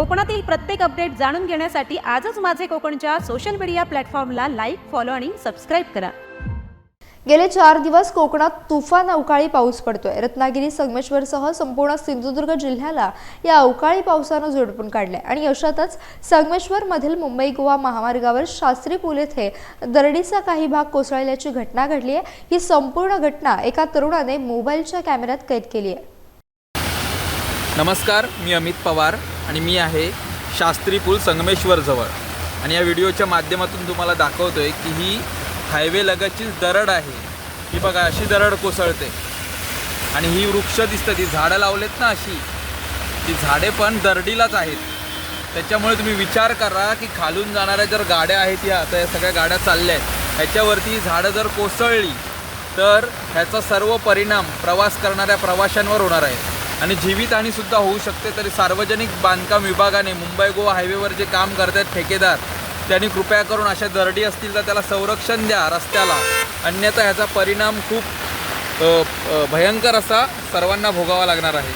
कोकणातील प्रत्येक अपडेट जाणून घेण्यासाठी आजच माझे कोकणच्या सोशल मीडिया प्लॅटफॉर्मला लाईक फॉलो आणि सबस्क्राईब करा. गेले चार दिवस कोकणात तुफान अवकाळी पाऊस पडतोय. रत्नागिरी संगमेश्वरसह संपूर्ण सिंधुदुर्ग जिल्ह्याला या अवकाळी पावसानं झोडपून काढलंय. आणि अशातच संगमेश्वर मधील मुंबई गोवा महामार्गावर शास्त्री पूल येथे दरडीचा काही भाग कोसळल्याची घटना घडली आहे. ही संपूर्ण घटना एका तरुणाने मोबाईलच्या कॅमेऱ्यात कैद केली आहे. नमस्कार मी अमित पवार. आणि मी आहे शास्त्री पूल संगमेश्वरजवळ. आणि या व्हिडिओच्या माध्यमातून तुम्हाला दाखवतो आहे की ही हायवे लगतचीच दरड आहे. ही बघा अशी दरड कोसळते. आणि ही वृक्ष दिसतं ती झाडं लावलेत ना अशी. ती झाडे पण दरडीलाच आहेत. त्याच्यामुळे तुम्ही विचार करा की खालून जाणाऱ्या जर गाड्या आहेत या तर या सगळ्या गाड्या चालल्या आहेत. ह्याच्यावरती ही झाडं जर कोसळली तर ह्याचा सर्व परिणाम प्रवास करणाऱ्या प्रवाशांवर होणार आहे. आणि जीवितहानीसुद्धा होऊ शकते तरी सार्वजनिक बांधकाम विभागाने मुंबई गोवा हायवेवर जे काम करत आहेत ठेकेदार त्यांनी कृपया करून अशा दरडी असतील तर त्याला संरक्षण द्या रस्त्याला. अन्यथा ह्याचा परिणाम खूप भयंकर असा सर्वांना भोगावा लागणार आहे.